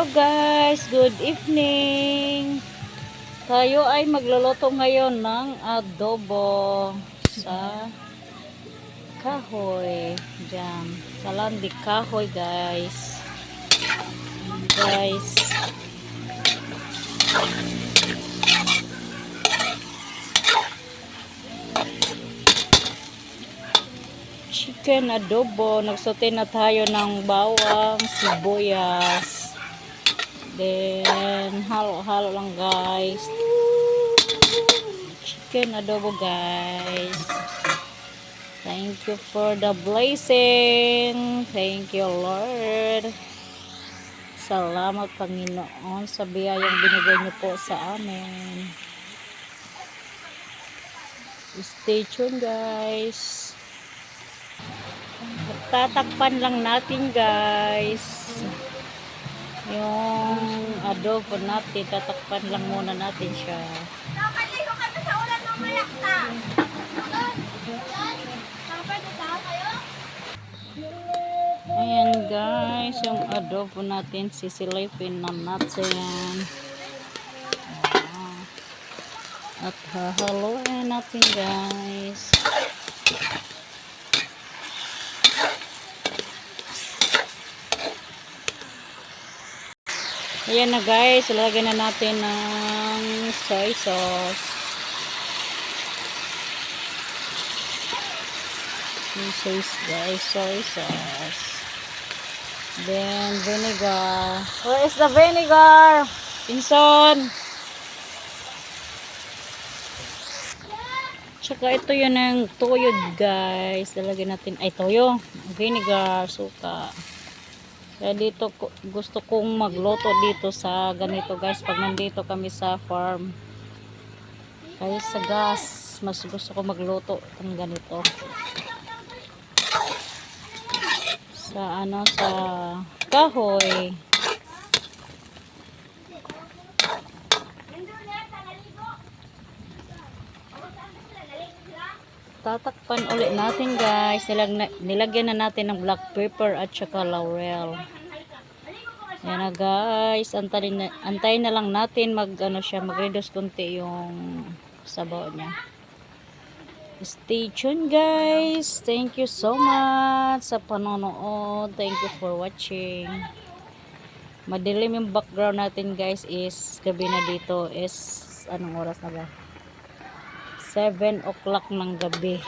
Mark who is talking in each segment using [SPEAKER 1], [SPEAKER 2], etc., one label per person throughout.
[SPEAKER 1] Guys, good evening. Tayo ay magluluto ngayon ng adobo sa kahoy. Diyan, salandi kahoy guys. Guys. Chicken adobo. Nagsote na tayo ng bawang, sibuyas. Then, halo-halo lang guys. Chicken adobo guys. Thank you for the blessing. Thank you Lord. Salamat Panginoon sa biyayang binigay niyo po sa amin. Stay tuned guys. Tatakpan lang natin guys. Yung adobo natin, tatakpan lang muna natin siya. Ayan guys, yung adobo natin, sisilipin na natin. At hahaluin natin guys. Ayan na guys, ilagay na natin ng soy sauce. Yung sauce guys, soy sauce. Then vinegar. Where is the vinegar? Pinson. Tsaka ito yun ang toyo guys. Lalagyan natin, ay toyo. Vinegar, suka. Kaya dito ko- gusto kong magluto dito sa ganito guys pag nandito kami sa farm. Kaya sa gas, mas gusto ko magluto ng ganito. Sa ano sa kahoy. Tatakpan ulit natin guys. Nilag nilagyan na natin ng black pepper at saka laurel. Yan na guys. Antayin na, antayin na lang natin mag ano siya, mag-reduce konti yung sabaw niya. Stay tuned guys. Thank you so much sa panonood. Thank you for watching. Madilim yung background natin guys is gabi na dito is anong oras na ba? 7 o'clock ng gabi.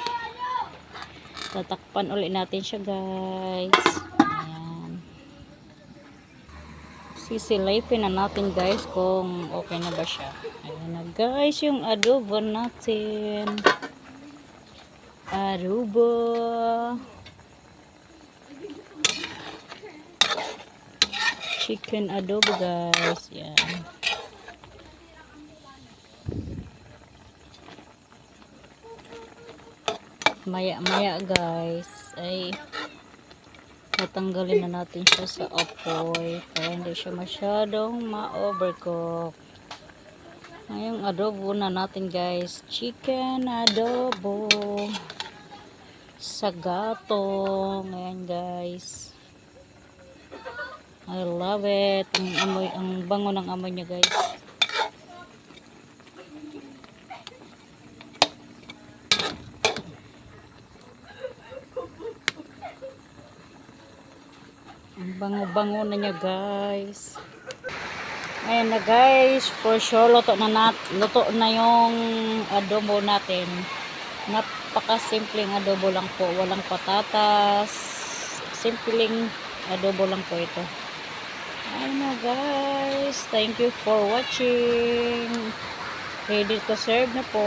[SPEAKER 1] Tatakpan ulit natin siya guys. Ayan. Sisilipin na natin guys kung okay na ba siya. Ayan na guys yung adobo natin. Adobo. Chicken adobo guys. Yan. Maya maya guys. Ay tatanggalin na natin siya sa apoy para hindi siya masyadong ma-overcook. Ngayong adobo na natin guys. Chicken adobo sa gato ngayon guys. I love it. Ang amoy ang bango ng amoy niya guys bango-bango na niya, guys. Ayan na, guys. For sure, luto na, nat luto na yung adobo natin. Napaka-simpleng adobo lang po. Walang patatas. Simpleng adobo lang po ito. Ayan na, guys. Thank you for watching. Ready to serve na po.